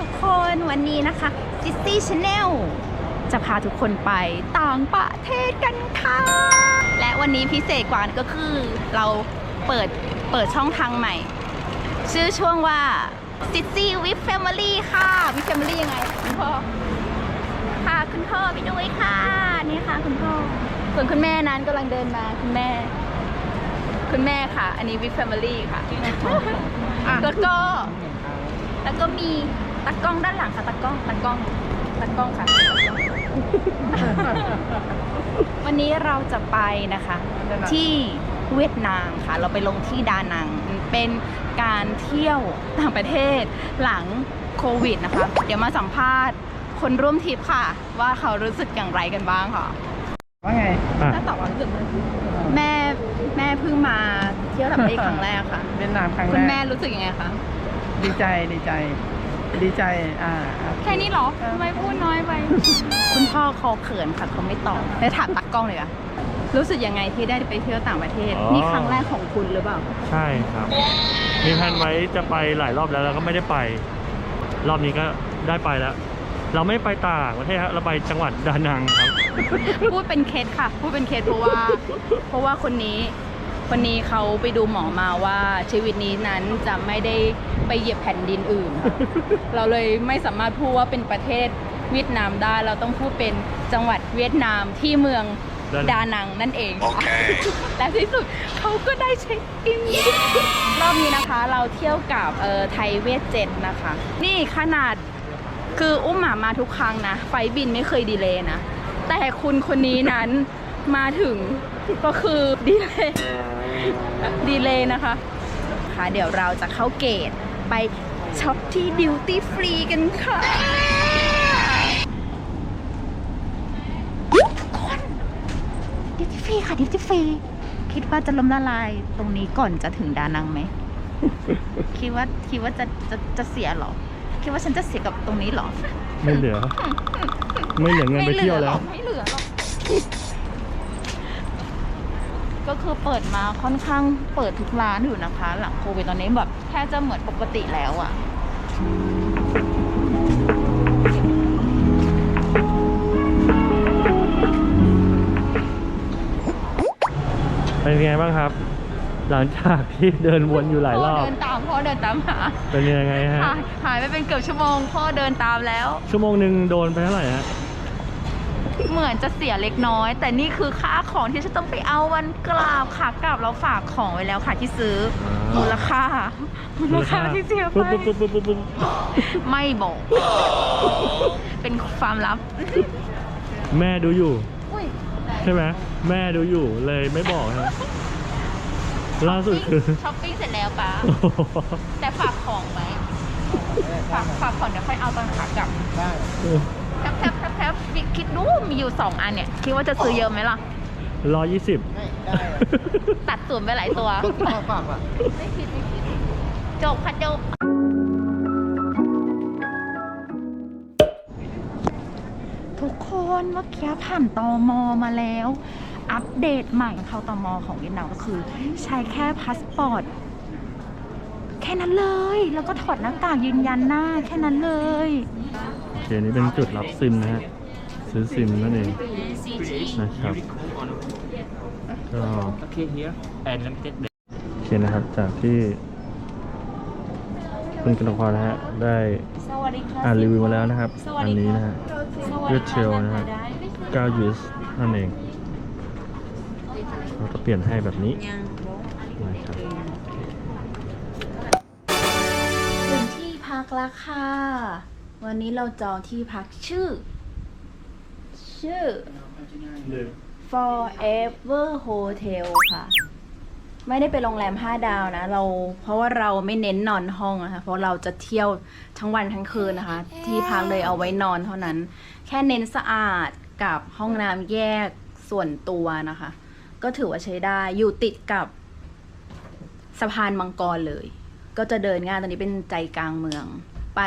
ทุกคนวันนี้นะคะ c i t y Channel จะพาทุกคนไปต่างประเทศกันค่ะ และวันนี้พิเศษกว่าก็คือเราเปิดเปิดช่องทางใหม่ ชื่อช่วงว่า City with Family ค่ะ with Family ยังไงคุณพ่อพาคุณพ่อไปด้วยค่ะ นี่ค่ะคุณพ่อ ส่วนคุณแม่นั้นกำลังเดินมาคุณแม่ คุณแม่ค่ะ อันนี้ with Family ค่ะ แล้วก็ แล้วก็มี ตากล้องด้านหลังค่ะตากล้องตากล้องตากล้องค่ะวันนี้เราจะไปนะคะ ที่เวียดนามค่ะ เราไปลงที่ดานัง เป็นการเที่ยวต่างประเทศหลังโควิดนะคะ เดี๋ยวมาสัมภาษณ์คนร่วมทริปค่ะ ว่าเขารู้สึกอย่างไรกันบ้างค่ะว่าไงอะถ้าตอบว่ารู้สึกแม่แม่เพิ่งมาเที่ยวต่างประเทศครั้งแรกค่ะเวียดนามครั้งคุแรณกแม่รู้สึกยังไงคะดีใจดีใจ ดีใจอ่าแค่นี้เหรอทำไมพูดน้อยไป คุณพ่อเขาเขินค่ะเขาไม่ตอบเลยถามตากล้องเลยอะรู้สึกยังไงที่ได้ไปเที่ยวต่างประเทศอ๋อ นี่ครั้งแรกของคุณหรือเปล่า ใช่ครับ มีแผนไว้จะไปหลายรอบแล้วแล้วก็ไม่ได้ไป รอบนี้ก็ได้ไปแล้ว เราไม่ไปต่างประเทศครับเราไปจังหวัดดานังครับ พูดเป็นเคสค่ะ พูดเป็นเคสเพราะว่า เพราะว่าคนนี้ คนนี้เขาไปดูหมอมาว่าชีวิตนี้นั้นจะไม่ได้ไปเหยียบแผ่นดินอื่นค่ะเราเลยไม่สามารถพูดว่าเป็นประเทศเวียดนามได้ เราต้องพูดเป็นจังหวัดเวียดนามที่เมืองดานังดานังนั่นเองค่ะและที่สุดเขาก็ได้เช็คอินรอบนี้นะคะ เราเที่ยวกับเอ่อไทยเวทเจ็ตนะคะ นี่ขนาดคืออุ้มหมามาทุกครั้งนะ ไฟล์บินไม่เคยดีเลย์นะ แต่คุณคนนี้นั้นมาถึงก็คือดีเลย์ ดีเลย์นะคะค่ะเดี๋ยวเราจะเข้าเกตไปช็อปที่ดิวตี้ฟรีกันค่ะทุกคนดิวตี้ฟรีค่ะดิวตี้ฟรีคิดว่าจะล้มละลายตรงนี้ก่อนจะถึงดานังไหม คิดว่าคิดว่าจะจะจะเสียเหรอ คิดว่าฉันจะเสียกับตรงนี้เหรอ ไม่เหลือ ไม่เหลือเงินไปเที่ยวแล้ว ไม่เหลือหรอก ก็คือเปิดมาค่อนข้างเปิดทุกร้านอยู่นะคะ หลังโควิดตอนนี้แบบแทบจะเหมือนปกติแล้วอะ่ะเป็นไงบ้างครับ หลังจากที่เดินวนอยู่หลายรอบพ่อเดินตามพ่อเดินตามหาเป็นยังไงฮะหายหายไปเป็นเกือบชั่วโมงพ่อเดินตามแล้ว ชั่วโมงหนึ่งโดนไปเท่าไหร่ฮะ เหมือนจะเสียเล็กน้อย แต่นี่คือค่าของที่ฉันต้องไปเอาวันกราบค่ะกราบเราฝากของไว้แล้วค่ะที่ซื้อมูลค่ามูลค่าที่เสียไปปุ๊บปุ๊บปุ๊บปุ๊บปุ๊บไม่บอก เป็นความลับ แม่ดูอยู่อุ้ยใช่ไหมแม่ดูอยู่เลยไม่บอกฮะล่าสุดคือช้อปปิ้งเสร็จแล้วป้าแต่ฝากของไว้ฝากฝากของเดี๋ยวค่อยเอาตอนขากลับได้ แทบแทบแทบแทบคิดดูมีอยู่สองอันเนี่ย คิดว่าจะซื้อเยอะไหมล่ะ ร้อยยี่สิบ ไม่ได้ตัดส่วนไปหลายตัวก็ฝากฝากอะ ไม่คิดไม่คิดจบค่ะจบทุกคนเมื่อกี้ผ่านตอมอมาแล้ว อัปเดตใหม่เข้าตอมอของเวียดนามก็คือ ใช้แค่พาสปอร์ต ค่นั้นเลย แล้วก็ถอดหน้ากากยืนยันหน้าแค่นั้นเลย โอเคนี่เป็นจุดรับซิมนะฮะซื้อซิมนั่นเองนะครับก็ Okay, here. And limited โอเคนะครับจากที่คุณกนกพรนะฮะได้อ่านรีวิวมาแล้วนะครับ อันนี้นะฮะเลือดเชลนะฮะ9 US นั่นเองเราก็เปลี่ยนให้แบบนี้ กแล้วค่ะ วันนี้เราจองที่พักชื่อ ชื่อ Forever Hotel ค่ะ ไม่ได้เป็นโรงแรม 5 ดาวนะ เราเพราะว่าเราไม่เน้นนอนห้องนะคะ เพราะเราจะเที่ยวทั้งวันทั้งคืนนะคะ ที่พักเลยเอาไว้นอนเท่านั้น แค่เน้นสะอาดกับห้องน้ำแยกส่วนตัวนะคะ ก็ถือว่าใช้ได้อยู่ติดกับสะพานมังกรเลย ก็จะเดินง่ายตอนนี้เป็นใจกลางเมือง ไป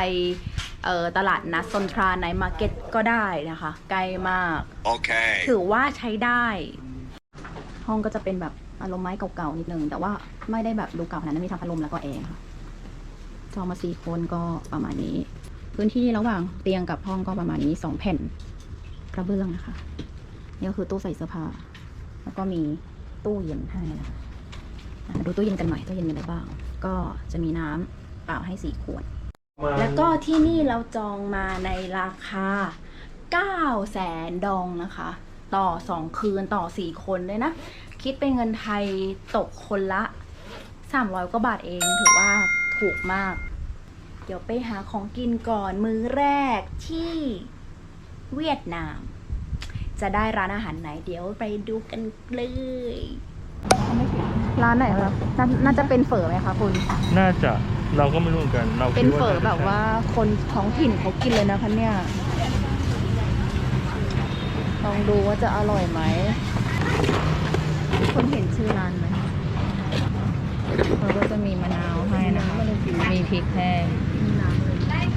เอ่อตลาดนัดซนทราไนมาร์เก็ตก็ได้นะคะ ใกล้มาก Okay. ถือว่าใช้ได้ ห้องก็จะเป็นแบบอารมณ์ไม้เก่าๆนิดนึง แต่ว่าไม่ได้แบบดูเก่าขนาดนั้นมีทั้งพัดลมแล้วก็แอร์ค่ะจองมาสี่คนก็ประมาณนี้พพื้นที่ระหว่างเตียงกับห้องก็ประมาณนี้สองแผ่นกระเบื้องนะคะนี่ก็คือตู้ใส่เสื้อผ้า แล้วก็มีตู้เย็นให้นะคะอะดูตู้เย็นกันหน่อยตู้เย็นมีอะไรบ้าง ก็จะมีน้ำเปล่าให้สี่ขวด แล้วก็ที่นี่เราจองมาในราคา9แสนดองนะคะ ต่อ 2 คืนต่อ 4 คนเลยนะ คิดเป็นเงินไทยตกคนละ 300กว่าบาทเองถือว่าถูกมาก เดี๋ยวไปหาของกินก่อนมื้อแรกที่เวียดนาม จะได้ร้านอาหารไหนเดี๋ยวไปดูกันเลย ร้านไหนครับนน่าจะเป็นเฝอไหมคะคุณ น่าจะเราก็ไม่รู้เหมือนกัน เราคิดเป็นเฝอน่จะแบบว่าคนท้องถิ่นเขากินเลยนะคะเนี่ย ลองดูว่าจะอร่อยไหม คนเห็นชื่อร้านไหมเขาก็จะมีมะนาวให้นะคะ มีพริกแห้ง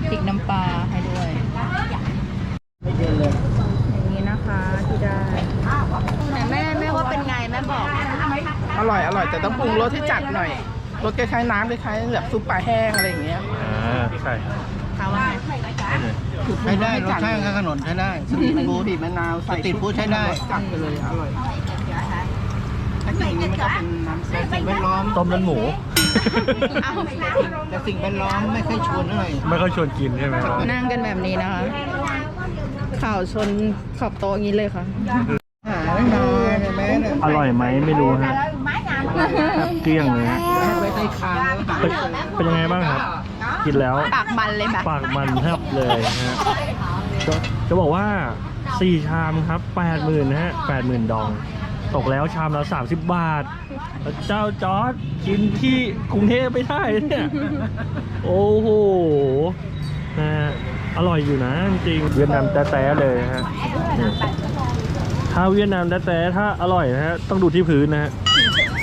พริกน้ำปลาให้ด้วย อย่างนี้นะคะที่ได้แต่แม่แม่ว่าเป็นไงแม่บอก อ ร่อยอร่อยแต่ต้องปรุงรสให้จัดหน่อยรสคล้ายๆน้ำคล้ายๆแบบซุปปลาแห้งอะไรอย่างเงี้ยอ่าใช่เขาว่าไงใช้ได้รสชาติข้างถนนใช้ได้สตรีทฟู้ด บีบมะนาวใส่สตรีทฟู้ดใช้ได้จัดไปเลยอร่อยถ้ากินอย่างนี้มันก็เป็นน้ำใสแต่สิ่งแวดล้อม ต้มนั้นหมู แต่สิ่งแวดล้อมไม่ค่อยชวนเท่าไหร่ไม่ค่อยชวนกินใช่ไหมนั่งกันแบบนี้นะคะข่าวชนขอบโต๊ะอย่างนี้เลยค่ะ หาไม่มาเห็นไหมเนี่ย อร่อยไหมไม่รู้ฮะ เกลี้ยงเลยฮะไว้ใต้คางแล้วหาเป็นเป็นยังไงบ้างครับ กินแล้วปากมันเลยแบบปากมันแทบเลยฮะจะจะบอกว่าสี่ชามครับแปดหมื่นฮะแปดหมื่นดอง ตกแล้วชามละสามสิบบาทแล้วเจ้าจอร์ดกินที่กรุงเทพไม่ได้เนี่ย โอ้โหนะฮะอร่อยอยู่นะจริงๆเวียดนามแต้ๆเลยฮะนี่ถ้าเวียดนามแต้ๆถ้าอร่อยนะฮะต้องดูที่พื้นนะฮะ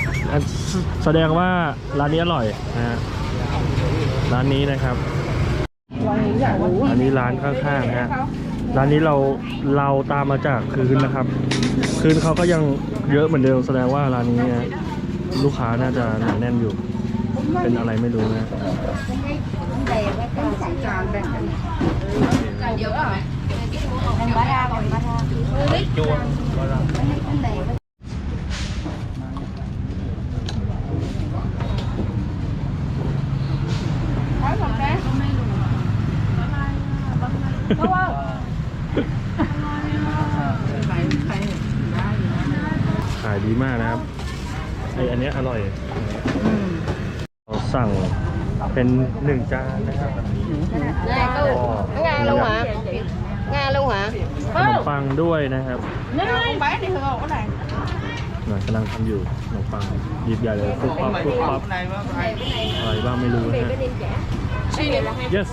อัน แสแสดงว่าร้านนี้อร่อยนะฮะร้านนี้นะครับ อันนี้ร้านข้างๆนะฮะร้านนี้เราเราตามมาจากคืนนะครับ คืนเขาก็ยังเยอะเหมือนเดิมแสดงว่าร้านนี้นะลูกค้าน่าจะหนาแน่นอยู่ เป็นอะไรไม่รู้นะจานแบ่ งกันขายดีมากนะครับไออันเนี้ยอร่อยเราสั่งเป็นหนึ่งจานนะครับแบบนี้ Nè cô, Nga luôn hả? Nga luôn hả? ขนมปังด้วยนะครับนี่ไปนี่คือเอาไหนหน่อยกำลังทำอยู่ขนมปังหยิบใหญ่เลยปุ๊บปั๊บปุ๊บปั๊บไหนว่าไปอะไรบ้างไม่รู้นะฮะ yes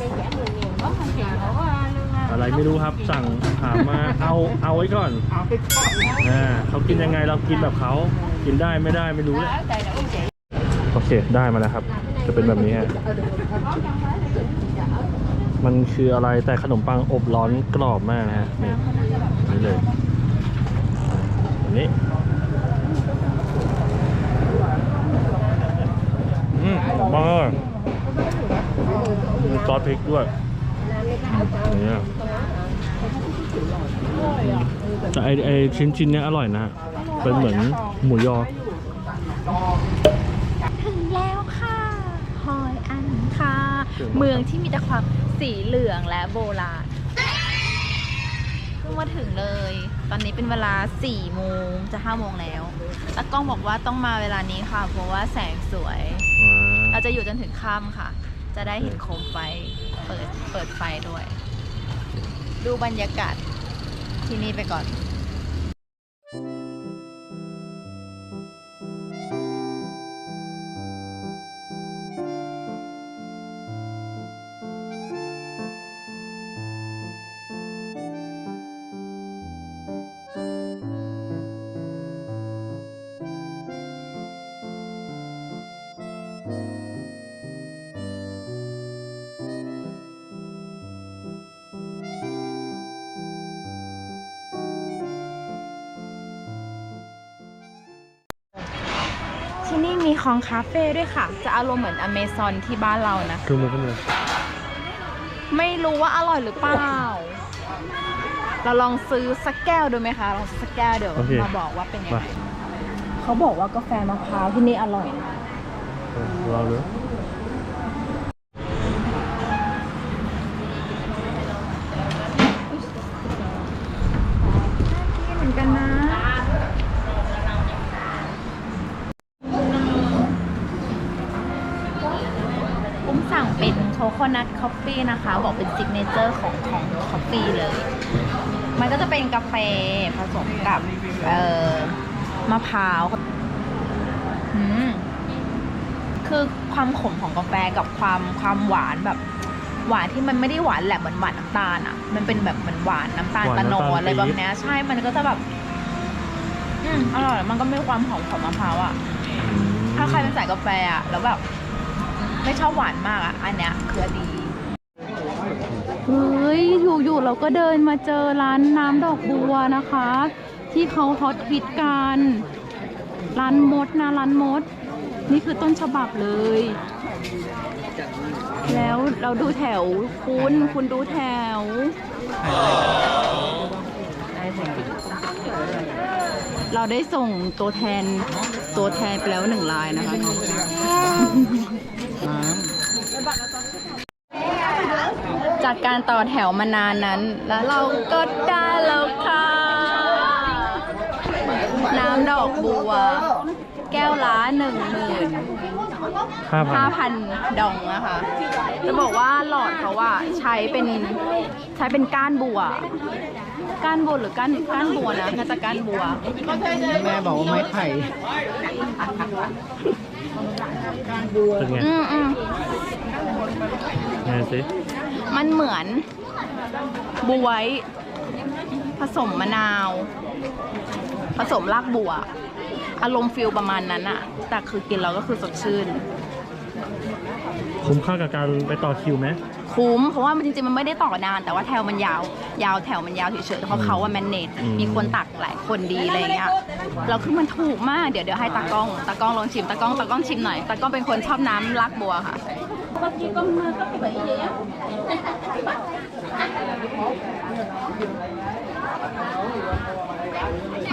อะไรไม่รู้ครับสั่งถามมาเอาเอาไว้ก่อนเอาไปทอดอ่าเขากินยังไงเรากินแบบเขากินได้ไม่ได้ไม่รู้แหละโอเคได้มาแล้วครับ จะเป็นแบบนี้ฮะมันคืออะไรแต่ขนมปังอบร้อนกรอบมากนะฮะนี่นี่เลยแบบนี้อืมขนมปังอร่อยมีซอสพริกด้วย นี่อะแต่ไอไอชิ้นชิ้นๆเนี้ยอร่อยนะฮะเป็นเหมือนหมูยอ ถึงแล้วค่ะฮอยอันคาถึงแล้วเมืองที่มีแต่ความสีเหลืองและโบราณเพิ่งมาถึงเลย ตอนนี้เป็นเวลา4โมงจะ5โมงแล้ว แล้วกล้องบอกว่าต้องมาเวลานี้ค่ะ เพราะว่าแสงสวยอ่าเราจะอยู่จนถึงค่ำค่ะ จะได้เห็นโคมไฟเปิดเปิดไฟด้วย ดูบรรยากาศที่นี่ไปก่อน ที่นี่มีคองคาเฟ่ด้วยค่ะ จะอารมณ์เหมือนอเมซอนที่บ้านเรานะคือมันก็เลยไม่รู้ว่าอร่อยหรือเปล่า เราลองซื้อสักแก้วดูไหมคะ ลองสักแก้วเดี๋ยวโอเค มาบอกว่าเป็นยังมาไง เขาบอกว่ากาแฟมะพร้าวที่นี่อร่อยนะเออลองดู เหมือนกันนะ อุ้มสั่งเป็น โชโคนัทคอฟฟี่นะคะ บอกเป็นซิกเนเจอร์ของของคอฟฟี่เลย มันก็จะเป็นกาแฟผสมกับเอ่อมะพร้าวอืมคือความขมของกาแฟกับความความหวานแบบ หวานที่มันไม่ได้หวานแหลมเหมือนหวานน้ำตาลอะ มันเป็นแบบเหมือนหวานน้ำตาลหวานตะโนน้ำตาลอะไรปี๊บแบบเนี้ยใช่ มันก็จะแบบ อืมอร่อยมันก็มีความหอมของมะพร้าวอะถ้าใครเป็นสายกาแฟอะแล้วแบบ ไม่ชอบหวานมากอะ อันเนี้ยคือดี เฮ้ย อยู่ๆเราก็เดินมาเจอร้านน้ำดอกบัวนะคะ ที่เขาฮอตฮิตกัน ร้านมดนะร้านมด นี่คือต้นฉบับเลย แล้วเราดูแถวคุณคุณดูแถว เราได้ส่งตัวแทนตัวแทนไปแล้วหนึ่งรายนะคะ จากการต่อแถวมานานนั้น แล้วเราก็ได้แล้วค่ะ น้ำดอกบัว แก้วละหนึ่งหมื่นห้าพันห้าพันดองนะคะ จะบอกว่าหลอดเขาว่าใช้เป็นใช้เป็นก้านบัว ก้านบัวหรือก้านก้านบัวนะน่าจะก้านบัว แม่บอกว่าไม้ไผ่ เป็นไงอืมอืมไงสิมันเหมือนบวยผสมมะนาว ผสมรากบัว อารมณ์ฟิลประมาณนั้นอะแต่คือกินแล้วก็คือสดชื่น คุ้มค่ากับการไปต่อคิวไหม คุ้ม เพราะว่ามันจริงๆ มันไม่ได้ต่อนาน แต่ว่าแถวมันยาว ยาวแถวมันยาวเฉยๆเพราะเขาว่าแมนเนจอืม มีคนตักหลายคนดีอะไรอย่างเงี้ยเราคือมันถูกมาก เดี๋ยวเดี๋ยวให้ตากล้อง ตากล้องลองชิม ตากล้อง ตากล้องชิมหน่อย ตากล้องเป็นคนชอบน้ำลักบัวค่ะ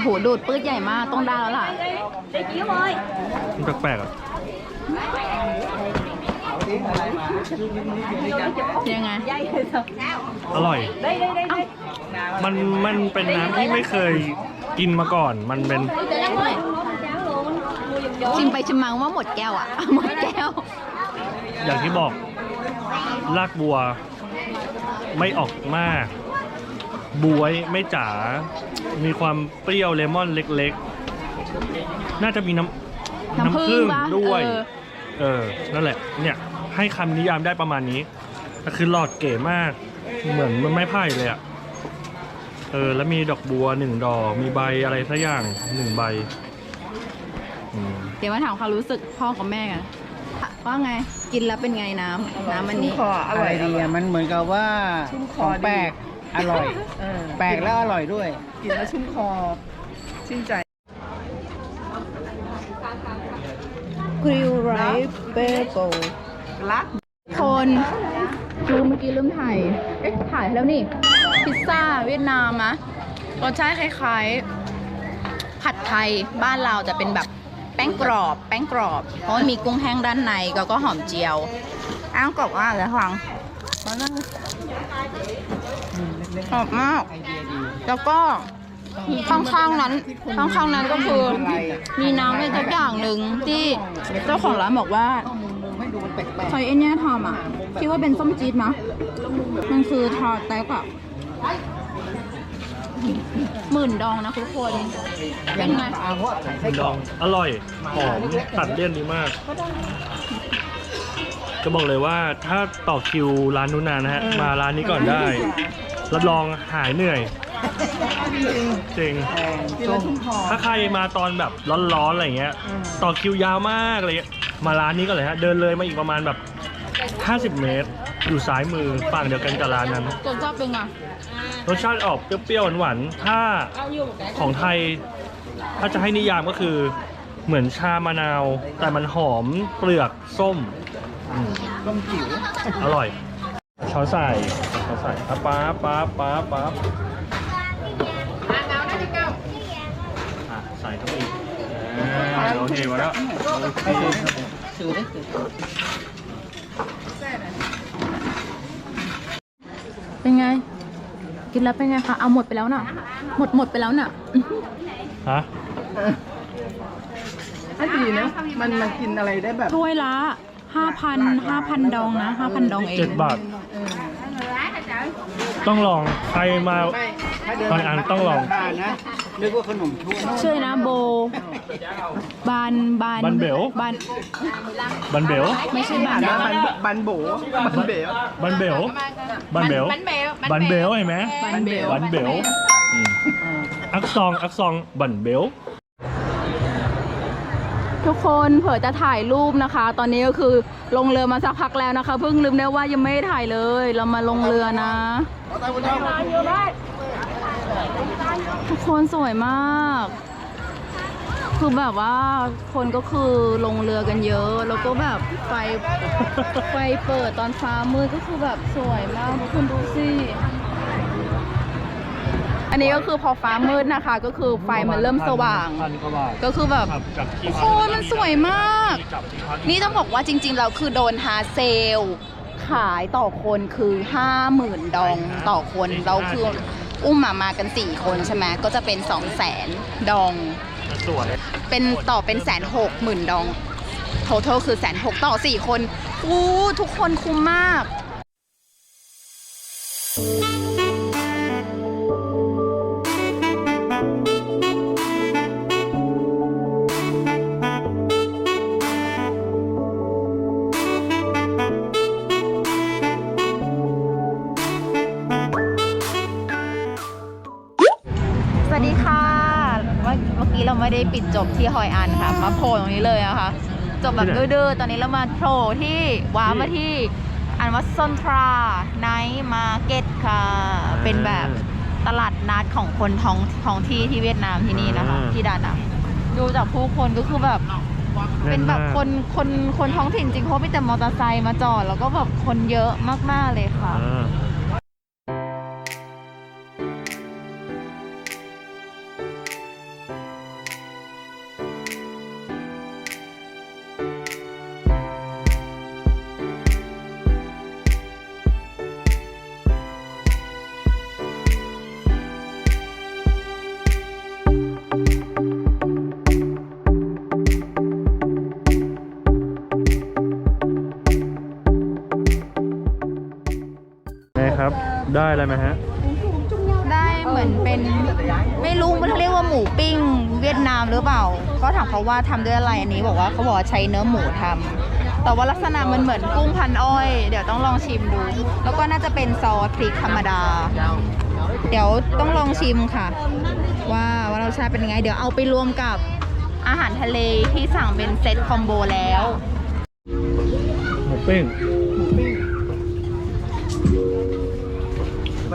โหดูดปื้ดใหญ่มาก ต้องได้แล้วล่ะมันแปลกๆอะ ยังไง อร่อย มันมันเป็นน้ำที่ไม่เคยกินมาก่อน มันเป็น ชิมไปชิมมาว่าหมดแก้วอะ หมดแก้ว อย่างที่บอก รากบัว ไม่ออกมาก บวยไม่จ๋า มีความเปรี้ยวเลมอนเล็กๆ น่าจะมีน้ำน้ำผึ้งปะด้วยเออเออ นั่นแหละ เนี่ย ให้คำนิยามได้ประมาณนี้แต่คือหลอดเก๋มาก เหมือนมันไม้ไผ่เลยอะเออ แล้วมีดอกบัวหนึ่งดอก มีใบอะไรสักอย่างหนึ่งใบอืมเดี๋ยวมาถามความรู้สึกพ่อกับแม่กันว่าไงกินแล้วเป็นไงน้ำน้ำอันนี้คอออร่ร่ออยยดีอะมันเหมือนกับว่าชุ่มคขอองดีแปลกอร่อย เออแปลกแล้วอร่อยด้วย กินแล้วชุ่มคอ ชื่นใจ กริลไรเบโก รักคนลืมเมื่อกี้ลืมถ่าย เอ๊ะ ถ่ายแล้วนี่ พิซซ่าเวียดนามนะรสชาติคล้ายๆ ผัดไทยบ้านเราจะเป็นแบบแป้งกรอบ แป้งกรอบ เพราะมีกุ้งแห้งด้านในก็ก็หอมเจียว อ้างกรอบว่าอะไรฟังกรอบมาก แล้วก็ข้างๆนั้น ข้างๆนั้นก็คือ มีน้ำอะไรสักอย่างหนึ่งที่เจ้าของร้านบอกว่า ใช้ไอเนี้ยทำอะคิดว่าเป็นส้มจี๊ดนะมันคือทอดแต๊กอะหมื่นดองนะทุกคนเป็นไงดองอร่อยหอมตัดเลี่ยนดีมาก จะบอกเลยว่าถ้าต่อคิวร้านนู้นนานนะฮะ มาร้านนี้ก่อนได้ รับรองหายเหนื่อย จริง กินแล้วชุ่มคอถ้าใครมาตอนแบบร้อนๆอะไรเงี้ย ต่อคิวยาวมากอะไรเงี้ย มาร้านนี้ก็เลยฮะเดินเลยมาอีกประมาณแบบ 50 เมตร อยู่ซ้ายมือฝั่งเดียวกันกับร้านนั้นรสชาติเป็นไงรสชาติออกเปรี้ยวๆหวานๆถ้าของไทย ถ้าจะให้นิยามก็คือเหมือนชามะนาว แต่มันหอมเปลือกส้มอืมต้มจิ๋วอร่อย ช้อนใส่ช้อนใส่อะป๊าบป๊าบป๊าบป๊าบอะใส่เข้าไปอีกอ่าโอเคมาแล้วโอเค ซื้อได้ซื้อเป็นไง กินแล้วเป็นไงคะ เอาหมดไปแล้วน่ะ หมดหมดไปแล้วน่ะ ฮะถ้าดีนะมันมันกินอะไรได้แบบถ้วยละห้าพันห้าพันดองนะห้าพันดองเอง เจ็ดบาท ต้องลอง ใครมา ไม่ถ้าเดินบางอันต้องลอง ผ่านนะ นึกว่าขนมถ้วยชื่อนะโบบานบานบันเบล บานบันเบล ไม่ใช่บานนะบันบันโบบันเบลบันเบลบันเบลบันเบลเห็นไหมบันเบลบันเบลอืมอักซองอักซองบันเบลทุกคนเผอจะถ่ายรูปนะคะ ตอนนี้ก็คือลงเรือมาสักพักแล้วนะคะ เพิ่งลืมได้ว่ายังไม่ได้ถ่ายเลย เรามาลงเรือนะ ทุกคนสวยมาก คือแบบว่าคนก็คือลงเรือกันเยอะ แล้วก็แบบไฟไฟเปิดตอนฟ้ามืดก็คือแบบสวยมากทุกคนดูสิอันนี้ก็คือพอฟ้ามืดนะคะ ก็คือไฟมันเริ่มสว่าง พันกว่าบาทก็คือแบบครับกับที่โคนมันสวยมากที่จับที่พักนี่ต้องบอกว่าจริงๆเราคือโดนฮาร์ดเซล ขายต่อคนคือ 50,000 ดองต่อคนเราคือ อุ้มมามากัน 4 คนใช่ไหมก็จะเป็น 2 0 0 0 0 0ดองมันสวยเป็นต่อเป็นแสนหกหมื่นดอง total คือแสนหกต่อ 4 คนอู้ทุกคนคุ้มมากส ปิดจบที่ฮอยอันค่ะ มาโผล่ตรงนี้เลยนะคะจบแบบดื้อๆตอนนี้เรามาโผล่ที่ว้ามาที่อันวัดซอนทราไนท์มาร์เก็ตค่ะ เป็นแบบตลาดนัดของคนท้องท้องที่ที่เวียดนามที่นี่นะคะ ที่ดานังดูจากผู้คนก็คือแบบเป็นแบบคนคนคนท้องถิ่นจริงเพราะมีแต่มอเตอร์ไซค์มาจอด แล้วก็แบบคนเยอะมากๆเลยค่ะ อะไรไหมฮะ ได้เหมือนเป็น ไม่รู้มันเรียกว่าหมูปิ้ง เวียดนามหรือเปล่า ก็ถามเขาว่าทำด้วยอะไรอันนี้บอกว่าเขาบอกว่าใช้เนื้อหมูทำแต่ว่าลักษณะมันเหมือนกุ้งพันอ้อย เดี๋ยวต้องลองชิมดู แล้วก็น่าจะเป็นซอสพริกธรรมดา เดี๋ยวต้องลองชิมค่ะ ว่าว่ารสชาติเป็นยังไง เดี๋ยวเอาไปรวมกับอาหารทะเลที่สั่งเป็นเซตคอมโบแล้ว หมูปิ้ง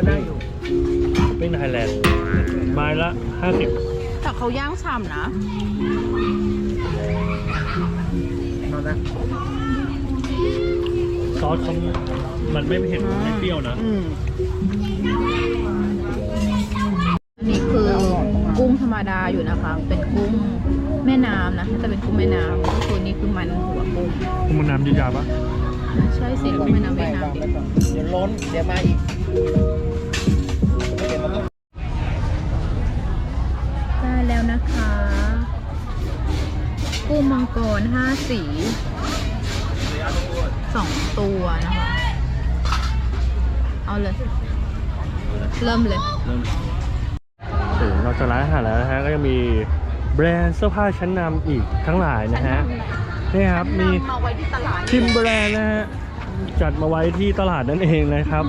ก็ได้อยู่หมูปิ้งไทยแลนด์ไม้ละ 50แต่เขาย่างฉ่ำนะเอานะซอสเขามันไม่เผ็ดไม่เปรี้ยวนะ อืมนี่คือกุ้งธรรมดาอยู่นะคะ เป็นกุ้งแม่น้ำนะถ้าจะเป็นกุ้งแม่น้ำก็คือนี่คือมันหัวกุ้ง คุณมันน้ำยาวๆปะ ใช่สิกุ้งแม่น้ำเวียดนามวางไว้ก่อนเดี๋ยวล้น เดี๋ยวมาอีกเดี๋ยวมันก็ ได้แล้วนะคะ กุ้งมังกรห้าสีสองตัวนะคะ เอาเลย เริ่มเลยถึงนอกจากร้านอาหารแล้วนะฮะก็ยังมีแบรนด์เสื้อผ้าชั้นนำอีกทั้งหลายนะฮะนี่ครับมีมาไว้ที่ตลาดทิมแบรนด์นะฮะจัดมาไว้ที่ตลาดนั่นเองนะครับ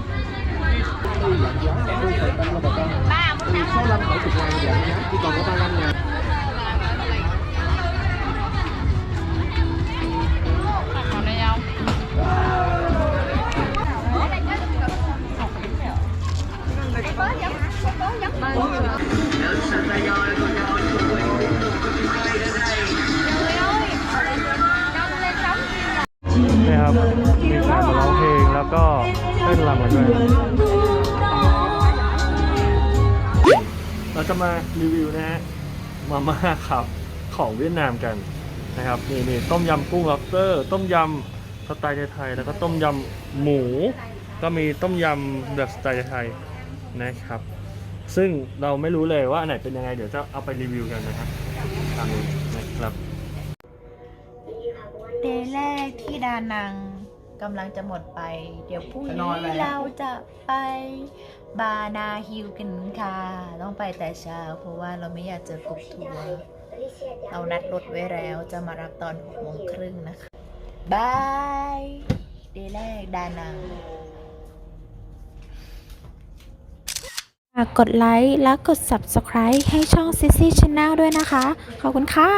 นี่ครั มาม่าครับของเวียดนามกันนะครับนี่นี่ต้มยำกุ้งล็อบสเตอร์ต้มยำสไตล์ไทยๆแล้วก็ต้มยำหมู ก็มีต้มยำแบบสไตล์ไทยนะครับ ซึ่งเราไม่รู้เลยว่าอันไหนเป็นยังไงเดี๋ยวจะเอาไปรีวิวกันนะครับตามนี้นะครับเดย์แรกที่ดานังกำลังจะหมดไป เดี๋ยวพรุ่งจะนอนนี้แล้วเราจะไป บานาฮิลกันค่ะ ต้องไปแต่เช้า เพราะว่าเราไม่อยากเจอกบทัวร์เรานัดรถไว้แล้วจะมารับตอนหกโมงครึ่งนะคะบายเดย์แรกดานังฝากกดไลค์และกด Subscribe ให้ช่อง Sissy Channel ด้วยนะคะ ขอบคุณค่ะ